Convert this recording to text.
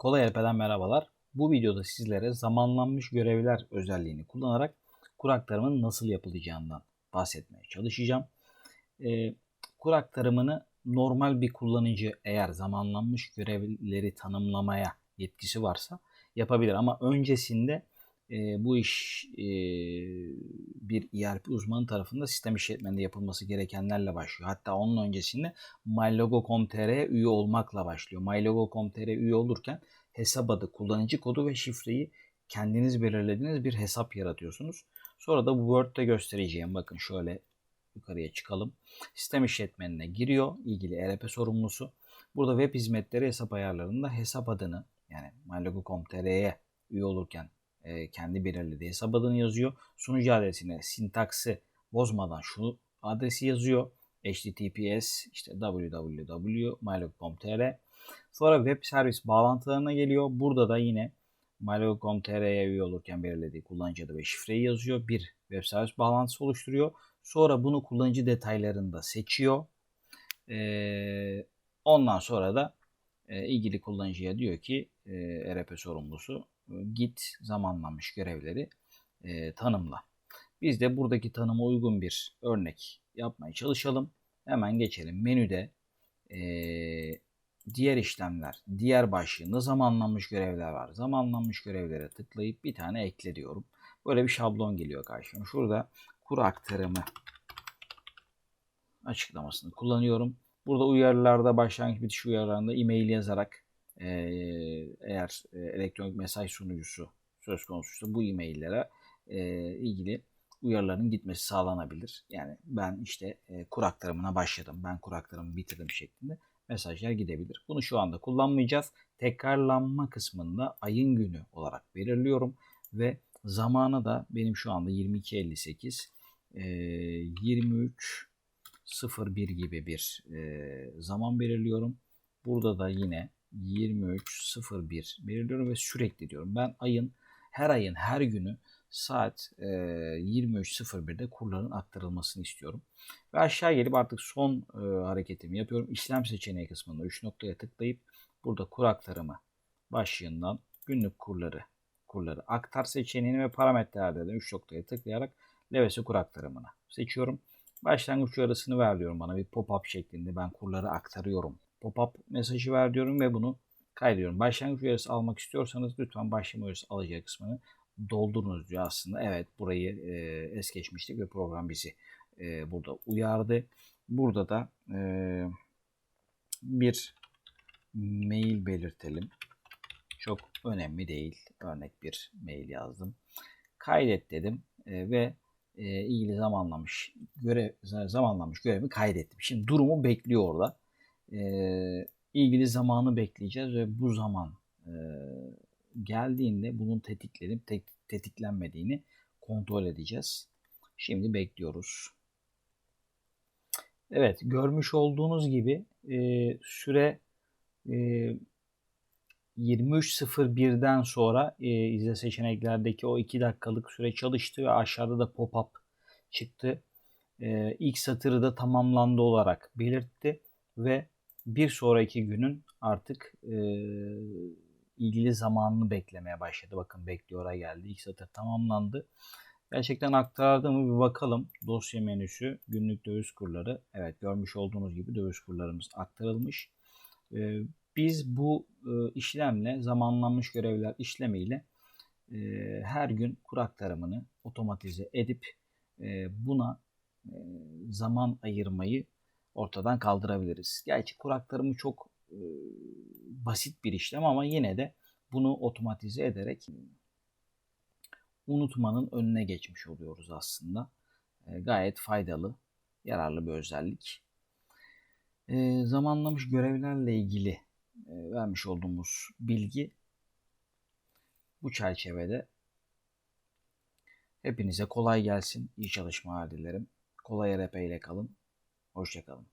Kolay Alpe'den merhabalar. Bu videoda sizlere zamanlanmış görevler özelliğini kullanarak kur aktarımının nasıl yapılacağından bahsetmeye çalışacağım. E, kur aktarımını normal bir kullanıcı eğer zamanlanmış görevleri tanımlamaya yetkisi varsa yapabilir. Ama öncesinde e, bu iş e, bir ERP uzmanı tarafında sistem işletmende yapılması gerekenlerle başlıyor. Hatta onun öncesinde mylogo.com.tr'ye üye olmakla başlıyor. mylogo.com.tr'ye üye olurken hesap adı, kullanıcı kodu ve şifreyi kendiniz belirlediğiniz bir hesap yaratıyorsunuz. Sonra da bu Word'de göstereceğim. Bakın şöyle yukarıya çıkalım. Sistem işletmenine giriyor ilgili ERP sorumlusu. Burada web hizmetleri hesap ayarlarında hesap adını yani mylogo.com.tr'ye üye olurken e, kendi belirlediği hesap adını yazıyor. Sunucu adresine sintaksi bozmadan şu adresi yazıyor. https işte www.mylog.com.tr Sonra web servis bağlantılarına geliyor. Burada da yine mylog.com.tr'ye üye olurken belirlediği kullanıcı adı ve şifreyi yazıyor. Bir web servis bağlantısı oluşturuyor. Sonra bunu kullanıcı detaylarında seçiyor. Ee, ondan sonra da e, ilgili kullanıcıya diyor ki e, ERP sorumlusu git zamanlanmış görevleri e, tanımla. Biz de buradaki tanıma uygun bir örnek yapmaya çalışalım. Hemen geçelim. Menüde e, diğer işlemler, diğer başlığında zamanlanmış görevler var. Zamanlanmış görevlere tıklayıp bir tane ekle diyorum. Böyle bir şablon geliyor karşıma. Şurada kur aktarımı açıklamasını kullanıyorum. Burada uyarılarda başlangıç bitiş uyarılarında e-mail yazarak eğer elektronik mesaj sunucusu söz konusuysa bu e-maillere ilgili uyarıların gitmesi sağlanabilir. Yani ben işte kur aktarımına başladım, ben kur aktarımı bitirdim şeklinde mesajlar gidebilir. Bunu şu anda kullanmayacağız. Tekrarlanma kısmında ayın günü olarak belirliyorum ve zamanı da benim şu anda 22.58 23.01 gibi bir zaman belirliyorum. Burada da yine 23.01 belirliyorum ve sürekli diyorum. Ben ayın her ayın her günü saat e, 23.01'de kurların aktarılmasını istiyorum. Ve aşağı gelip artık son e, hareketimi yapıyorum. İşlem seçeneği kısmında 3 noktaya tıklayıp burada kur aktarımı başlığından günlük kurları kurları aktar seçeneğini ve parametrelerde de 3 noktaya tıklayarak levesi kur aktarımını seçiyorum. Başlangıç uyarısını ver diyorum bana bir pop-up şeklinde ben kurları aktarıyorum pop-up mesajı ver diyorum ve bunu kaydediyorum. Başlangıç uyarısı almak istiyorsanız lütfen başlama uyarısı alacağı kısmını doldurunuz diyor aslında. Evet burayı e, es geçmiştik ve program bizi e, burada uyardı. Burada da e, bir mail belirtelim. Çok önemli değil. Örnek bir mail yazdım. Kaydet dedim e, ve e, ilgili zamanlamış görev zamanlamış görevimi kaydettim. Şimdi durumu bekliyor orada e, ilgili zamanı bekleyeceğiz ve bu zaman e, geldiğinde bunun tetiklenip tek, tetiklenmediğini kontrol edeceğiz. Şimdi bekliyoruz. Evet görmüş olduğunuz gibi e, süre e, 23.01'den sonra e, izle seçeneklerdeki o 2 dakikalık süre çalıştı ve aşağıda da pop-up çıktı. E, ilk satırı da tamamlandı olarak belirtti ve bir sonraki günün artık e, ilgili zamanını beklemeye başladı. Bakın bekliyor'a geldi. İlk satır tamamlandı. Gerçekten aktardı mı bir bakalım. Dosya menüsü, günlük döviz kurları. Evet görmüş olduğunuz gibi döviz kurlarımız aktarılmış. E, biz bu e, işlemle zamanlanmış görevler işlemiyle e, her gün kur aktarımını otomatize edip e, buna e, zaman ayırmayı ortadan kaldırabiliriz. Gerçi kur aktarımı çok e, basit bir işlem ama yine de bunu otomatize ederek unutmanın önüne geçmiş oluyoruz aslında. E, gayet faydalı, yararlı bir özellik. E, zamanlamış görevlerle ilgili vermiş olduğumuz bilgi bu çerçevede hepinize kolay gelsin, iyi çalışmalar dilerim. Kolay RP ile kalın. Hoşçakalın.